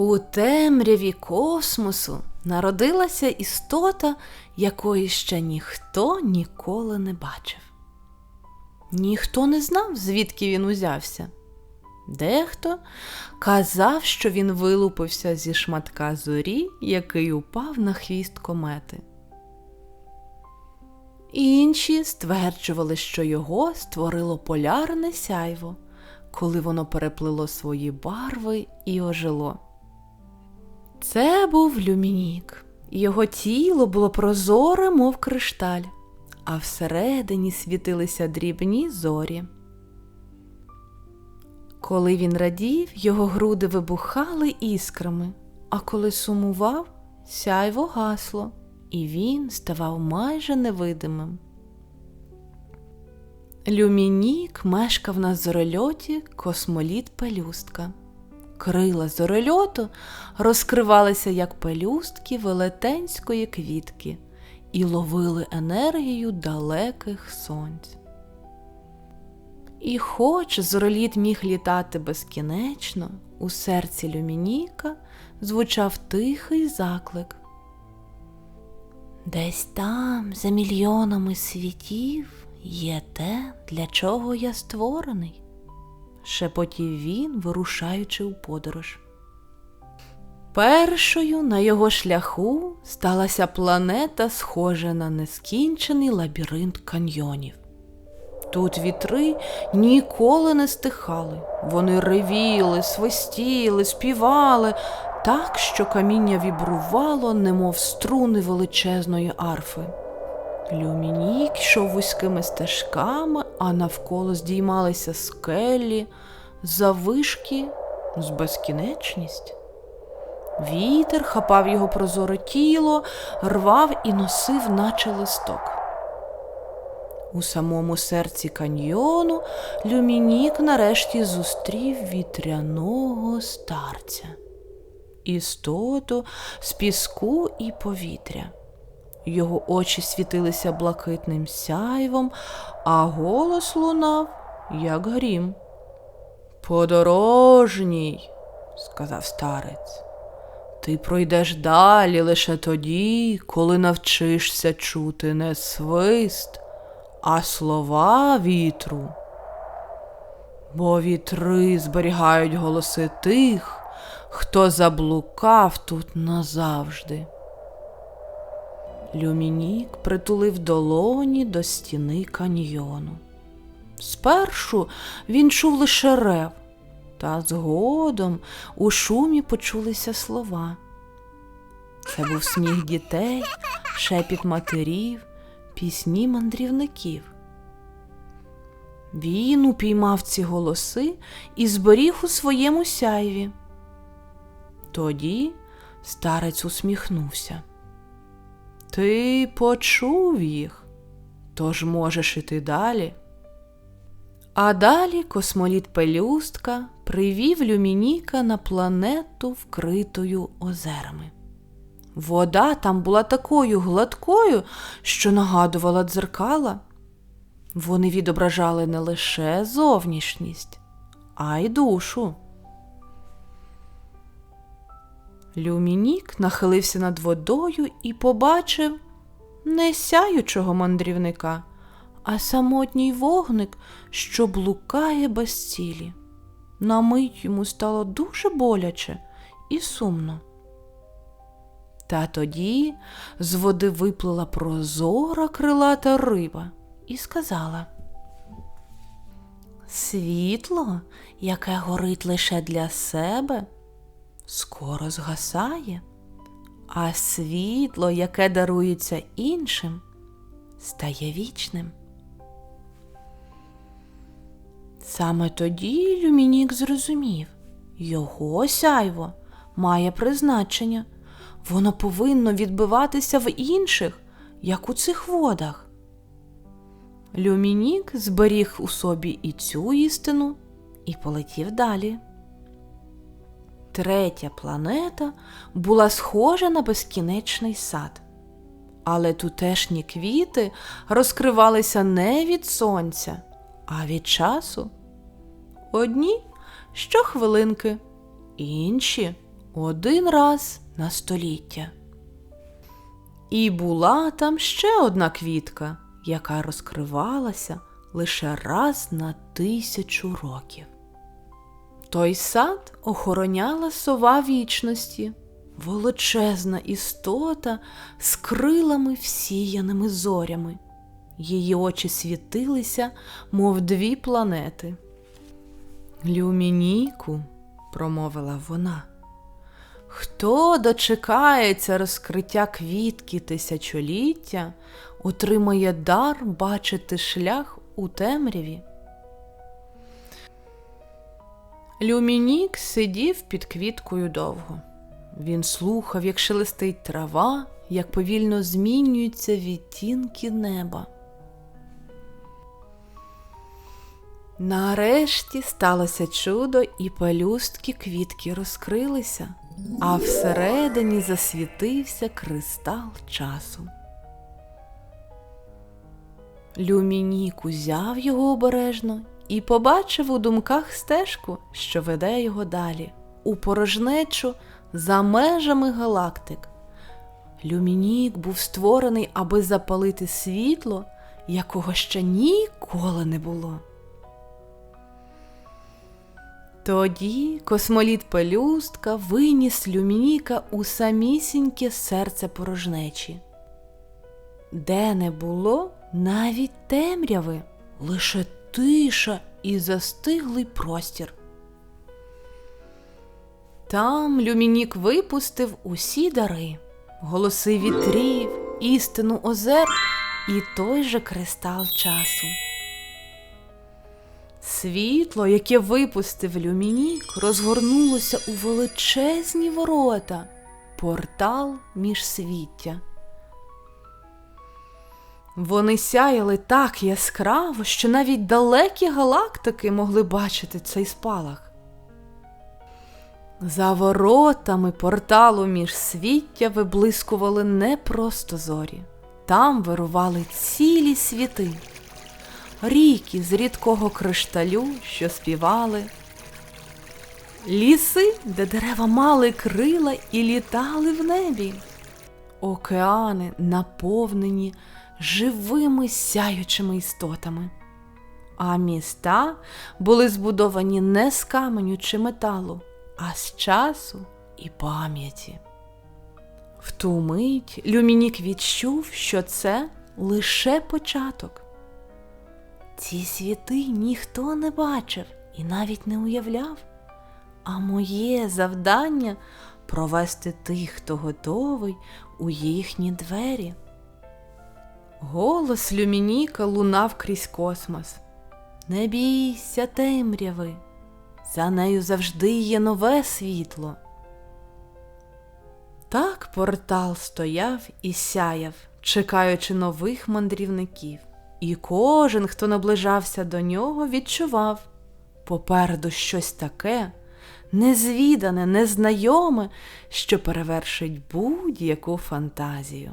У темряві космосу народилася істота, якої ще ніхто ніколи не бачив. Ніхто не знав, звідки він узявся. Дехто казав, що він вилупився зі шматка зорі, який упав на хвіст комети. Інші стверджували, що його створило полярне сяйво, коли воно переплило свої барви і ожило. Це був люмінік. Його тіло було прозоре, мов кришталь, а всередині світилися дрібні зорі. Коли він радів, його груди вибухали іскрами, а коли сумував, сяйво гасло, і він ставав майже невидимим. Люмінік мешкав на зорольоті космоліт пелюстка. Крила зорольоту розкривалися як пелюстки велетенської квітки і ловили енергію далеких сонць. І хоч зороліт міг літати безкінечно, у серці Люмініка звучав тихий заклик. Десь там, за мільйонами світів, є те, для чого я створений, шепотів він, вирушаючи у подорож. Першою на його шляху сталася планета, схожа на нескінчений лабіринт каньйонів. Тут вітри ніколи не стихали. Вони ревіли, свистіли, співали так, що каміння вібрувало, немов струни величезної арфи. Люмінік йшов вузькими стежками, а навколо здіймалися скелі, завишки з безкінечність. Вітер хапав його прозоре тіло, рвав і носив, наче листок. У самому серці каньйону Люмінік нарешті зустрів вітряного старця, істоту з піску і повітря. Його очі світилися блакитним сяйвом, а голос лунав, як грім. Подорожній, сказав старець, ти пройдеш далі лише тоді, коли навчишся чути не свист, а слова вітру. Бо вітри зберігають голоси тих, хто заблукав тут назавжди. Люмінік притулив долоні до стіни каньйону. Спершу він чув лише рев, та згодом у шумі почулися слова. Це був сміх дітей, шепіт матерів, пісні мандрівників. Він упіймав ці голоси і зберіг у своєму сяйві. Тоді старець усміхнувся. Ти почув їх, тож можеш іти далі. А далі космоліт пелюстка привів Люмініка на планету, вкритою озерами. Вода там була такою гладкою, що нагадувала дзеркала. Вони відображали не лише зовнішність, а й душу. Люмінік нахилився над водою і побачив не сяючого мандрівника, а самотній вогник, що блукає без цілі. На мить йому стало дуже боляче і сумно. Та тоді з води виплила прозора крилата риба і сказала Світло, яке горить лише для себе, скоро згасає, а світло, яке дарується іншим, стає вічним. Саме тоді Люмінік зрозумів, його сяйво має призначення, воно повинно відбиватися в інших, як у цих водах. Люмінік зберіг у собі і цю істину і полетів далі. Третя планета була схожа на безкінечний сад, але тутешні квіти розкривалися не від сонця, а від часу. Одні щохвилинки, інші один раз на століття. І була там ще одна квітка, яка розкривалася лише раз на тисячу років. Той сад охороняла сова вічності, величезна істота з крилами всіяними зорями. Її очі світилися, мов дві планети. Люмініку, промовила вона. Хто дочекається розкриття квітки тисячоліття, отримає дар бачити шлях у темряві. Люмінік сидів під квіткою довго. Він слухав, як шелестить трава, як повільно змінюються відтінки неба. Нарешті сталося чудо, і пелюстки квітки розкрилися, а всередині засвітився кристал часу. Люмінік узяв його обережно і побачив у думках стежку, що веде його далі, у порожнечу за межами галактик. Люмінік був створений, аби запалити світло, якого ще ніколи не було. Тоді космоліт пелюстка виніс люмініка у самісіньке серце порожнечі, де не було навіть темряви, лише тиша і застиглий простір. Там люмінік випустив усі дари, голоси вітрів, істину озер і той же кристал часу. Світло, яке випустив люмінік, розгорнулося у величезні ворота, портал міжсвіття. Вони сяяли так яскраво, що навіть далекі галактики могли бачити цей спалах. За воротами порталу міжсвіття виблискували не просто зорі, там вирували цілі світи ріки з рідкого кришталю, що співали, ліси, де дерева мали крила і літали в небі, океани, наповнені живими сяючими істотами, а міста були збудовані не з каменю чи металу, а з часу і пам'яті. В ту мить Люмінік відчув, що це лише початок. Ці світи ніхто не бачив і навіть не уявляв. А моє завдання провести тих, хто готовий у їхні двері. Голос Люмініка лунав крізь космос. Не бійся темряви, за нею завжди є нове світло. Так портал стояв і сяяв, чекаючи нових мандрівників. І кожен, хто наближався до нього, відчував попереду щось таке, незвідане, незнайоме, що перевершить будь-яку фантазію.